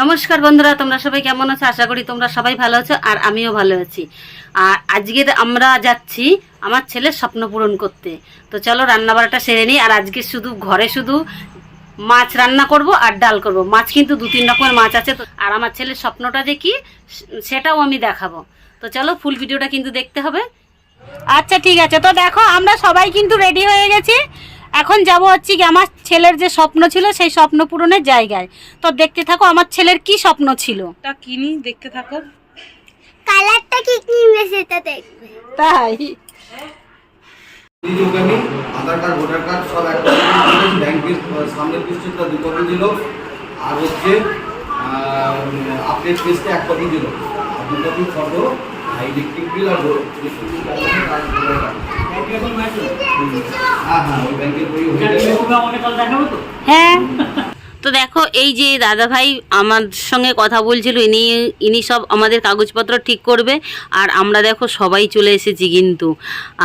নমস্কার বন্ধুরা, তোমরা সবাই কেমন আছো? আশা করি তোমরা সবাই ভালো আছো আর আমিও ভালো আছি। আর আজকে আমরা যাচ্ছি আমার ছেলের স্বপ্ন পূরণ করতে। তো চলো রান্না বাড়াটা সেরে নিই। আর আজকে শুধু ঘরে শুধু মাছ রান্না করব আর ডাল করব। মাছ কিন্তু দু তিন রকমের মাছ আছে তো। আর আমার ছেলের স্বপ্নটা যে কি সেটাও আমি দেখাবো। তো চলো ফুল ভিডিওটা কিন্তু দেখতে হবে। আচ্ছা ঠিক আছে। তো দেখো, আমরা সবাই কিন্তু রেডি হয়ে গেছি। এখন যাব হচ্ছে কি আমার ছেলের যে স্বপ্ন ছিল সেই স্বপ্ন পূরণের জায়গায়। তো দেখতে থাকো আমার ছেলের কি স্বপ্ন ছিল। তা কিনি দেখতে থাকো। কালারটা কি কিনবে সেটা দেখবে। তাই? এই আধার কার্ড ভোটার কার্ড সব একটা ব্যাংকের সামনের পৃষ্ঠটা দু কপি দিল। আর হচ্ছে আপডেট পেজটা এক কপি দিল। আর দু কপি ফটো ইলেকট্রিক বিল আর কার্ড হ্যাঁ। তো দেখো, এই যে দাদা ভাই আমার সঙ্গে কথা বলছিল, ইনি ইনি সব আমাদের কাগজপত্র ঠিক করবে, আর আমরা দেখো সবাই চলে এসেছি কিন্তু।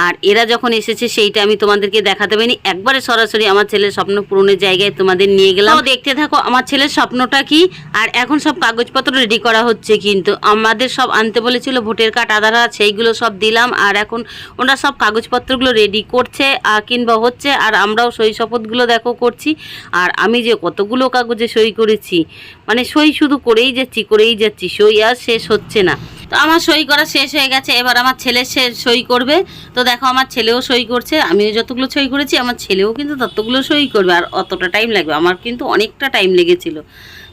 আর এরা যখন এসেছে, সেইটা আমি তোমাদেরকে দেখাতে পারিনি। একবারে সরাসরি আমার ছেলের স্বপ্ন পূরণের জায়গায় তোমাদের নিয়ে গেলাম। দেখতে থাকো, আমার ছেলের স্বপ্নটা কি? আর এখন সব কাগজপত্র রেডি করা হচ্ছে কিন্তু। আমাদের সব আনতে বলেছিল, ভোটের কার্ড আধার কার্ড সেইগুলো সব দিলাম, আর এখন ওরা সব কাগজপত্রগুলো রেডি করছে কিংবা হচ্ছে, আর আমরাও সই শপথগুলো দেখো করছি। আর আমি যে কতগুলো কাগজে সই করেছি। মানে সই শুধু করেই যাচ্ছি করেই যাচ্ছি, সই আর শেষ হচ্ছে না। তো আমার সই করা শেষ হয়ে গেছে, এবার আমার ছেলে সে সই করবে। তো দেখো আমার ছেলেও সই করছে, আমিও যতগুলো সই করেছি, আমার ছেলেও কিন্তু ততগুলো সই করবে, আর অতটা টাইম লাগবে। আমার কিন্তু অনেকটা টাইম লেগেছিল।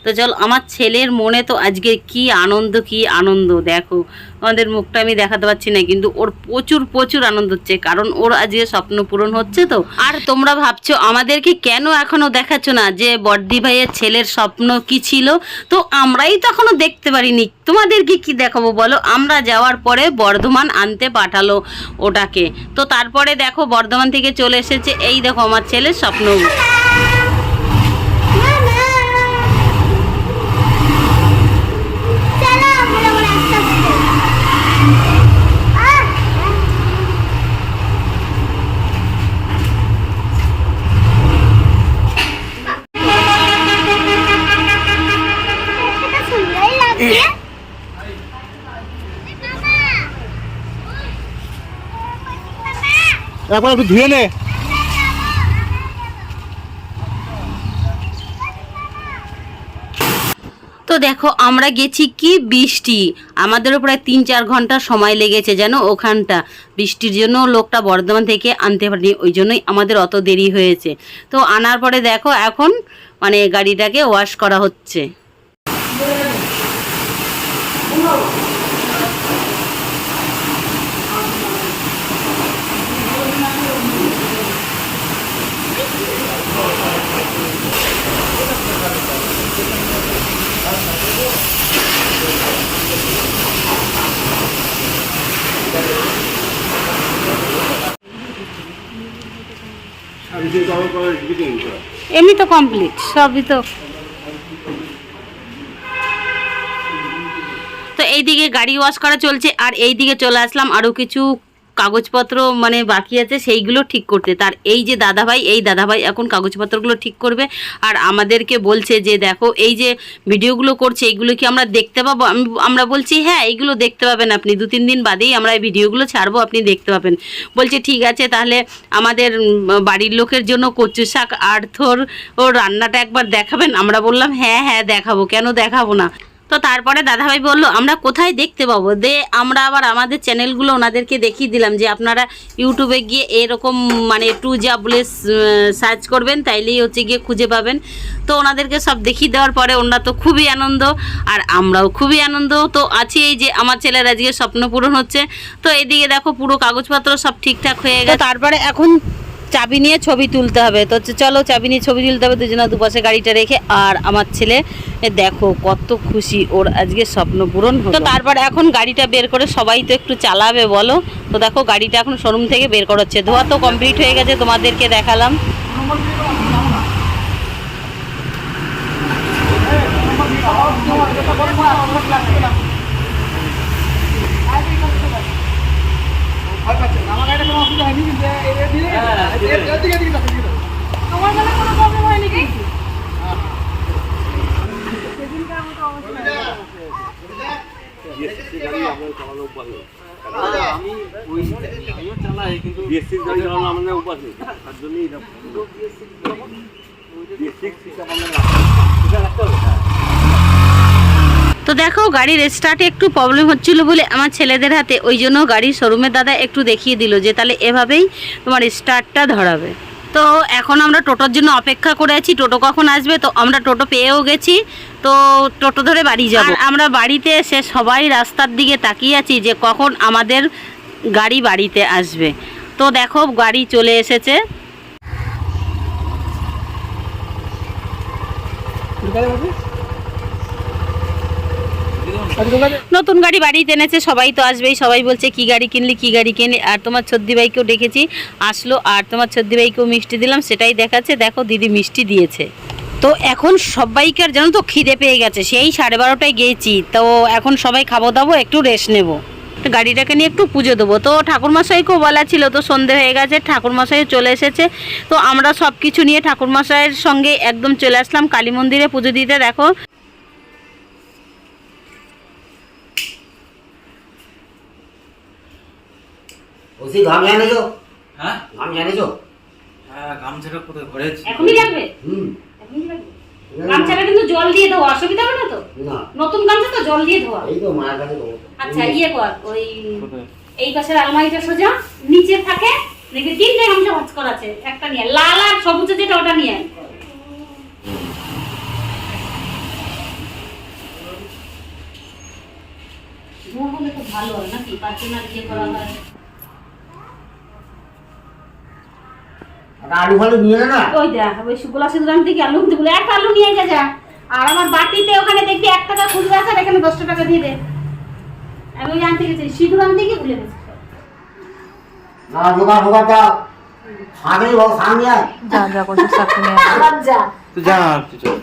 তো চল, আমার ছেলের মনে তো আজকে কি আনন্দ কি আনন্দ, দেখো। আমাদের মুখটা আমি দেখাতে পারছি না, কিন্তু ওর প্রচুর প্রচুর আনন্দ হচ্ছে, কারণ ওর আজকে স্বপ্ন পূরণ হচ্ছে তো। আর তোমরা ভাবছ, আমাদেরকে কেন এখনও দেখাচ্ছ না যে বর্দি ভাইয়ের ছেলের স্বপ্ন কি ছিল? তো আমরাই তো এখনও দেখতে পারিনি। তোমাদেরকে কি দেখাবো বলো? আমরা যাওয়ার পরে বর্ধমান আনতে পাঠালো ওটাকে। তো তারপরে দেখো, বর্ধমান থেকে চলে এসেছে, এই দেখো আমার ছেলের স্বপ্ন চলো আমরা ওরা আস্তে আস্তে আহ! এটা সুন্দরই লাগছে একবার একটু ধুয়ে নে। তো দেখো, আমরা গেছি কি? বৃষ্টি। আমাদেরও প্রায় তিন চার ঘণ্টা সময় লেগেছে যেন ওখানটা। বৃষ্টির জন্য লোকটা বর্ধমান থেকে আনতে পারিনি, ওই জন্যই আমাদের অত দেরি হয়েছে। তো আনার পরে দেখো, এখন মানে গাড়িটাকে ওয়াশ করা হচ্ছে। এমনি তো কমপ্লিট সবই তো। তো এইদিকে গাড়ি ওয়াশ করা চলছে, আর এইদিকে চলে আসলাম আরও কিছু কাগজপত্র মানে বাকি আছে, সেইগুলো ঠিক করতে। তার এই যে দাদাভাই, এই দাদাভাই এখন কাগজপত্রগুলো ঠিক করবে। আর আমাদেরকে বলছে যে, দেখো, এই যে ভিডিওগুলো করছে, এইগুলো কি আমরা দেখতে পাবো? আমি, আমরা বলছি হ্যাঁ এইগুলো দেখতে পাবেন আপনি। দু, তিন দিন বাদেই আমরা এই ভিডিওগুলো ছাড়বো, আপনি দেখতে পাবেন। বলছে, ঠিক আছে, তাহলে আমাদের বাড়ির লোকের জন্য কচু শাক, আর থোর ও রান্নাটা একবার দেখাবেন? আমরা বললাম হ্যাঁ হ্যাঁ দেখাবো। কেন দেখাবো না? তো তারপরে দাদাভাই বলল আমরা কোথায় দেখতে পাবো? দে আমরা আবার আমাদের চ্যানেলগুলো ওনাদেরকে দেখিয়ে দিলাম যে আপনারা ইউটিউবে গিয়ে এরকম মানে টু যা বলে সার্চ করবেন তাইলেই হচ্ছে গিয়ে খুঁজে পাবেন। তো ওনাদেরকে সব দেখিয়ে দেওয়ার পরে ওনারা তো খুবই আনন্দ আর আমরাও খুবই আনন্দ। তো আছি এই যে আমার ছেলের আজকে স্বপ্ন পূরণ হচ্ছে। তো এদিকে দেখো পুরো কাগজপত্র সব ঠিকঠাক হয়ে গেছে। তারপরে এখন চাবি নিয়ে ছবি তুলতে হবে। তো চলো চাবি নিয়ে ছবি তুলতে হবে, দুজনে দুপাশে গাড়িটা রেখে আর আমার ছেলে দেখো কত খুশি ওর আজকে স্বপ্ন পূরণ তো তারপর এখন গাড়িটা বের করে সবাই তো একটু চালাবে বলো। তো দেখো গাড়িটা এখন শোরুম থেকে বের করা হচ্ছে ধোয়া তো কমপ্লিট হয়ে গেছে, তোমাদেরকে দেখালাম আমার বেলা কোনো প্রবলেম হয়নি কিন্তু আমি ওই আমিও চালাই কিন্তু বিএসসি গাড়ি চালানো আমাদের অভ্যাস নেই। তার জন্যই এটা বিএসসি সিস্টেম আমাদের এটা রাখতে হবে হ্যাঁ তো দেখো গাড়ির স্টার্টে একটু প্রবলেম হচ্ছিল বলে আমার ছেলেদের হাতে। ওই জন্য গাড়ির শোরুমের দাদা একটু দেখিয়ে দিল যে তাহলে এভাবেই তোমার স্টার্টটা ধরাবে। তো এখন আমরা টোটোর জন্য অপেক্ষা করে আছি। টোটো কখন আসবে? তো আমরা টোটো পেয়েও গেছি। তো টোটো ধরে বাড়ি যাব। আমরা বাড়িতে এসে সবাই রাস্তার দিকে তাকিয়ে আছি যে কখন আমাদের গাড়ি বাড়িতে আসবে। তো দেখো গাড়ি চলে এসেছে। নতুন গাড়ি বাড়িতে এনেছে, সবাই তো আসবেই, সবাই বলছে, কি গাড়ি কিনলি, কি গাড়ি কিনলি? আর তোমার ছদ্দি ভাইকেও ডেকেছি, আসলো, আর তোমার ছদ্দি ভাইকেও মিষ্টি দিলাম, সেটাই দেখাচ্ছে, দেখো দিদি মিষ্টি দিয়েছে। তো এখন সবাইকার জানো তো খিদে পেয়ে গেছে, সেই সাড়ে বারোটায় গিয়েছি তো এখন সবাই খাব দাবো, একটু রেস্ট নেব। গাড়িটাকে নিয়ে একটু পুজো দেবো। তো ঠাকুরমশাইকেও বলা ছিল, তো সন্ধে হয়ে গেছে, ঠাকুরমশাইও চলে এসেছে। তো আমরা সব কিছু নিয়ে ঠাকুরমশাইয়ের সঙ্গে একদম চলে আসলাম, কালী মন্দিরে পুজো দিতে, দেখো। ওসি ঘাম জানেছো হ্যাঁ? ঘাম জানেছো হ্যাঁ গামছাটা কোথায় ঘরে আছে এখনই লাগবে হুম। এখনই লাগবে গামছাটা কিন্তু জল দিয়ে অসুবিধা হবে না তো? না। নতুন গামছা তো জল দিয়ে ধোয়া। এই তো মায়ের কাছে আচ্ছা ইয়ে কর ওই এই পাশের আলমারিটা সোজা নিচে থাকে দেখবি তিনটে গামছা ভাঁজ করা আছে একটা নিয়ে। লাল আর সবুজ যেটা ওটা নিয়ে ভালো হয় নাকি? পার্সোনাল ইয়ে করা হয়। আলু ফালু নিয়ে না। ওই দেখ ওই গোলা সিঁদুর কি আলু কিন্তু বলে একটা আলু নিয়ে গে যা। আর আমার বাটিতে ওখানে দেখবি এক টাকা খুচরো আছে আর এখানে দশটা টাকা দিয়ে দে। আমি ওই আনতে গেছি সিঁদুর আনতে গিয়ে ভুলে গেছি না জোগাড় ফোগাড় দাও আগে বাবু সামনে যা যা করছিস তুই যা তুই চল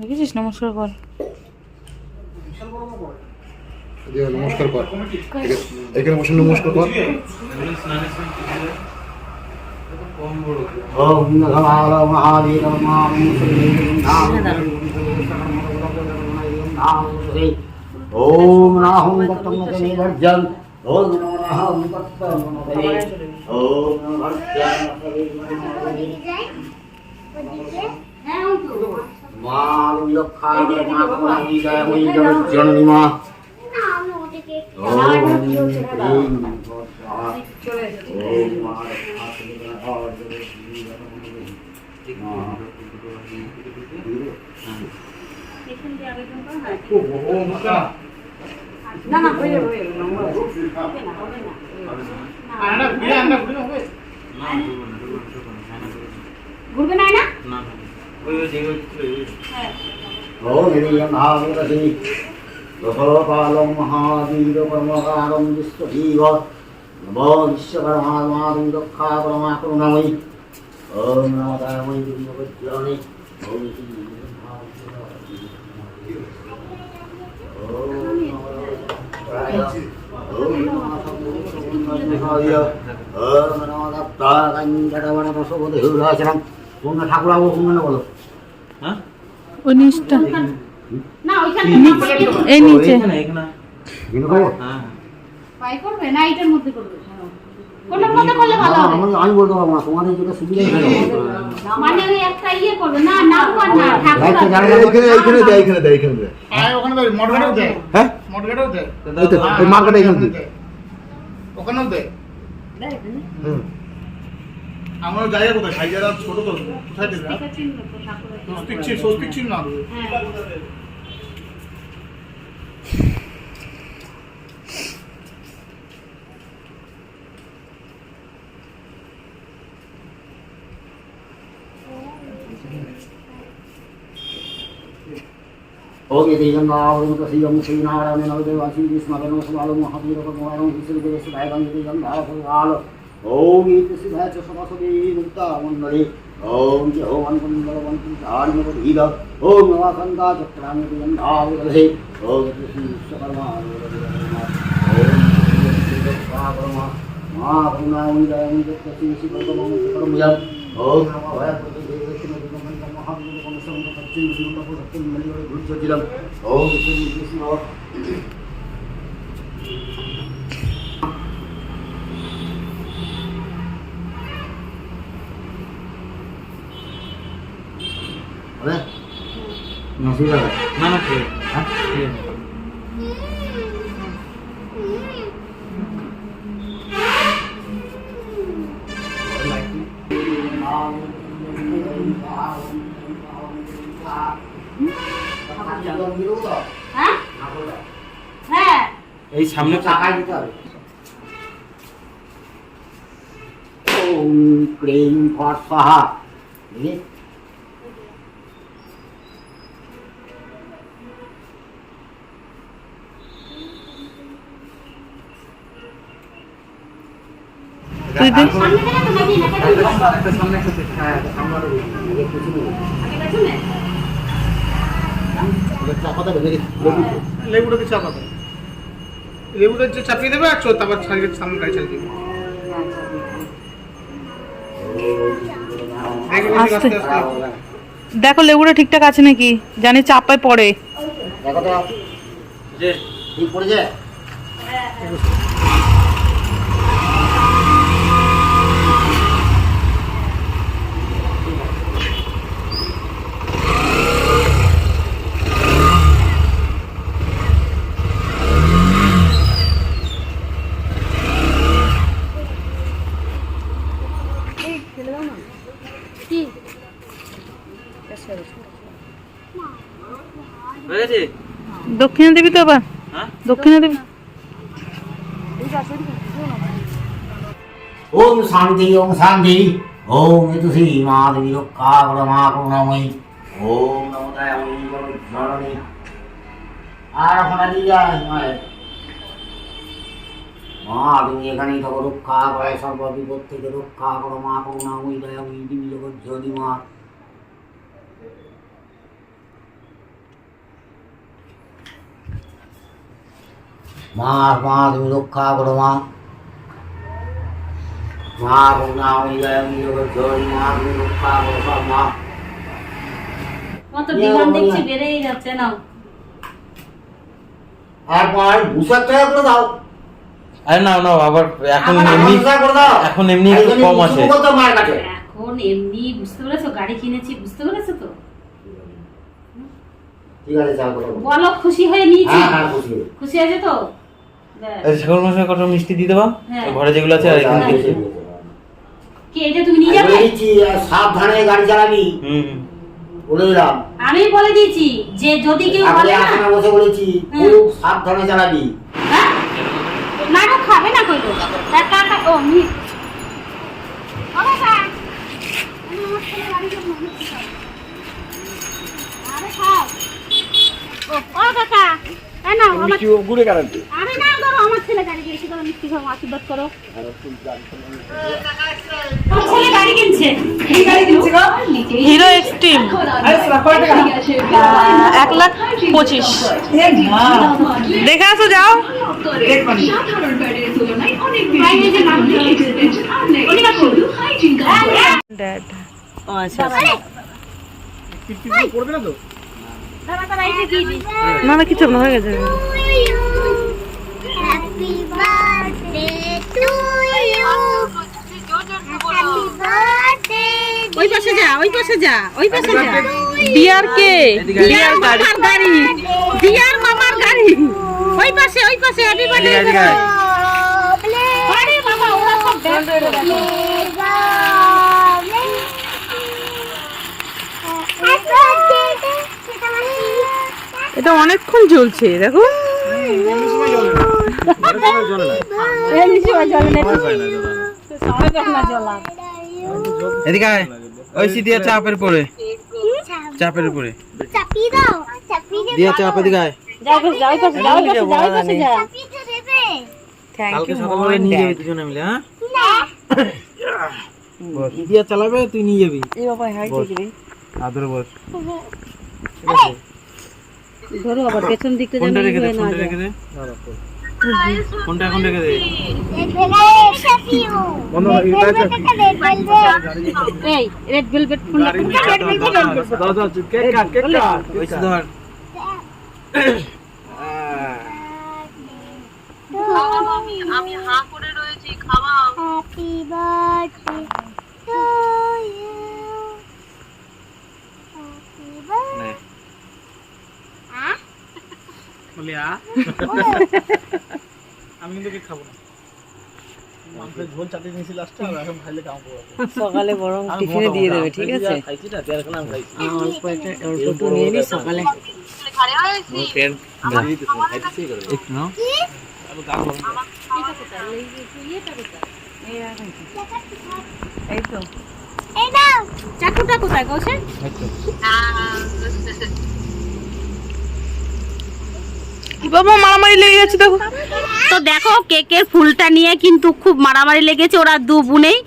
দেখেছিস? নমস্কার কর। নমস্কার কর। এখানে- বসে কর। ওদিকে যাই ওদিকে ওই তো। মা লক্ষায় মা কমলানি জয় ওই জননী মা না আমি ওদিকে ওম হ্রিং স্বাহা ওম মা এখান দিয়ে আবেদন করো না। না না হয়ে যাবে যাবে হবে না হবে না ঘুরবে না না। হ্যাঁ বিশ্বজীব নমো বিশ্বকর্মাত্মাদিং দক্ষা পরমা করুণাময়ী ওম নমো দাময়ী দুর্গবজ্রণী ওম শ্রী ঠাকুর বাবু শুনে বলো হ্যাঁ? এই নিচে। হ্যাঁ আমি বলতে পারব না তোমাদের যেটা সুবিধা মানে ওই একটা ইয়ে করবে না না এইখানে দেয় এইখানে দেয় এইখানে দেয়। ওখানে দেয় হ্যাঁ? দেয়। মার্কেটে এখানে দেয়। ওখানেও দেয়। হুম। আমার জায়গা কোথায়? জায়গা ছোট তো কোথায় দেবে 소스픽칩 소스픽칩 나 ओम यदि गंगावरुण तस्य यम श्रीनारायण नवदेवासी विष्णुदेव सुबालो महावीर भगवान विष्णु देव सुधाय गंगे गंगा भगवान ओम यदि सिद्धाय च सदा सदी मुक्ता मंडली ஓம் ஓம் குண்டலவன் ஆன்மபுரீத ஓம் நவாசந்தா சக்கராங்கதம் நாவதே ஓம் ஸ்ரீ சகலமா ஓம் ஓம் আছে না না ঠিক হ্যাঁ? হ্যাঁ। এই সামনে টাকাই দিতে হবে। ওম ক্রিম ফট সাহা বুঝলি তুই দেখ সামনে থেকে তো নাকি নাকি সামনে একটা হ্যাঁ সামনে কিছু নেই আগে লেবুটাকে চাপাতে লেবুটা যে চাপিয়ে দেবে আর চো তারপর ছাড়িয়ে সামনে গাড়ি ছাড়িয়ে দেবে। দেখে লেবুটা ঠিকঠাক আছে নাকি? জানি চাপায় পড়ে। দেখো তো। যে ঠিক পড়েছে? কি হয়ে গেছে দক্ষিণে দিবি তো আবার? হ্যাঁ? দক্ষিণে দিবি। ওম শান্তি ওম শান্তি। ওম ইতু শ্রী মা দেবী রক্ষা করো মা করুণাময়ী ওম নমো দয়াময়ী জননী। আর ওখানে দিয়ে যায় মা? তুমি এখানেই থাকো রক্ষা করে সর্ব বিপদ থেকে রক্ষা করো মা করুণাময়ী দয়াময়ী দেবী জগৎ জনী মা। মা মা তুমি রক্ষা করো মা। মা করুণাময়ী দয়াময়ী জগৎ মা তুমি রক্ষা করো সব মা। তোমার তো দেখছি বেড়েই যাচ্ছে না আর পাঁচ ভূষার টাকা করে দাও। আরে না না আবার এখন এমনি এখন একটু কম আছে। কিছু করতে মায়ের কাছে। এখন এমনি বুঝতে পেরেছ? গাড়ি কিনেছি বুঝতে পেরেছ তো? ঠিক আছে। বলো খুশি হয়ে নিয়েছি। হ্যাঁ হ্যাঁ। খুশি আছে তো? ঠাকুর মশাই কত মিষ্টি দিয়ে দেবা? হ্যাঁ। ঘরে যেগুলো আছে আর এখানে হ্যাঁ, দিয়েছি কি এটা তুমি নিয়ে যাবে? বলে দিচ্ছি, আর সাবধানে গাড়ি চালাবি। হুম। বলে দিলাম। আমি বলে দিয়েছি যে যদি কেউ বলে না আসনে বসে বলেছি হুম। খুব সাবধানে চালাবি। হ্যাঁ? না না খাবে না কইলো তার টাকা ও মি আমি আমার ছেলে আরে খাও। ও ও কাকা। এ নাও আমার আরে না ধরো আমার ছেলে গাড়ি কিনেছে ধরো মিষ্টি খাও আশীর্বাদ করো ছেলে গাড়ি কিনছে কি গাড়ি কিনছে গো হিরো এক্সট্রিম এক লাখ পঁচিশ দেখে আসো যাও ড্যাড পড়বে না তো না না কিছু না হয়ে গেছে। Happy birthday to you happy birthday ওই পাশে যা ওই পাশে যা ওই পাশে যা। বিয়ার কে? দিয়ার গাড়ি গাড়ি। দিয়ার মামার গাড়ি। ওই পাশে ওই পাশে হ্যাপি বার্থডে আরে ওরা সব এটা অনেকক্ষণ চলছে দেখো। এদিকে। ওই সিটিয়া চাপের পরে চাপের উপরে। চাপিয়ে দাও চাপিয়ে দেবে দিয়া চাপে হ্যাঁ? দিয়া চালাবে তুই নিয়ে যাবি। এই বাবা হাই বস। দিবি আদর বস। ধরো আবার পেছন দিকটা যেন হয়ে না যায়। ফোনটা এখন রেখে দে? রেড ভেলভেট ফুল রেড ভেলভেট রেড এই দাও কেক কাট কেক কাট ওই ধর আমি হা করে রয়েছি খাওয়া happy birthday to you happy birthday বলি আ আমি কিন্তু কি খাব না। সকালে বরং টিফিনে দিয়ে দেবে ঠিক আছে? অল্প একটা অল্প একটু নিয়ে নিস সকালে। এই তো চাকুটা কোথায় বাবা, মারামারি লেগে গেছে দেখো। তো দেখো কেকের ফুলটা নিয়ে কিন্তু খুব মারামারি লেগেছে, ওরা দু বোনেই।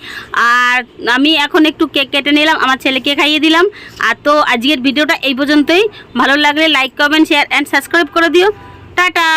আর আমি এখন একটু কেক কেটে নিলাম, আমার ছেলেকে খাইয়ে দিলাম। আর তো আজকের ভিডিওটা এই পর্যন্তই। ভালো লাগলে like comment share and subscribe করে দিও। টাটা!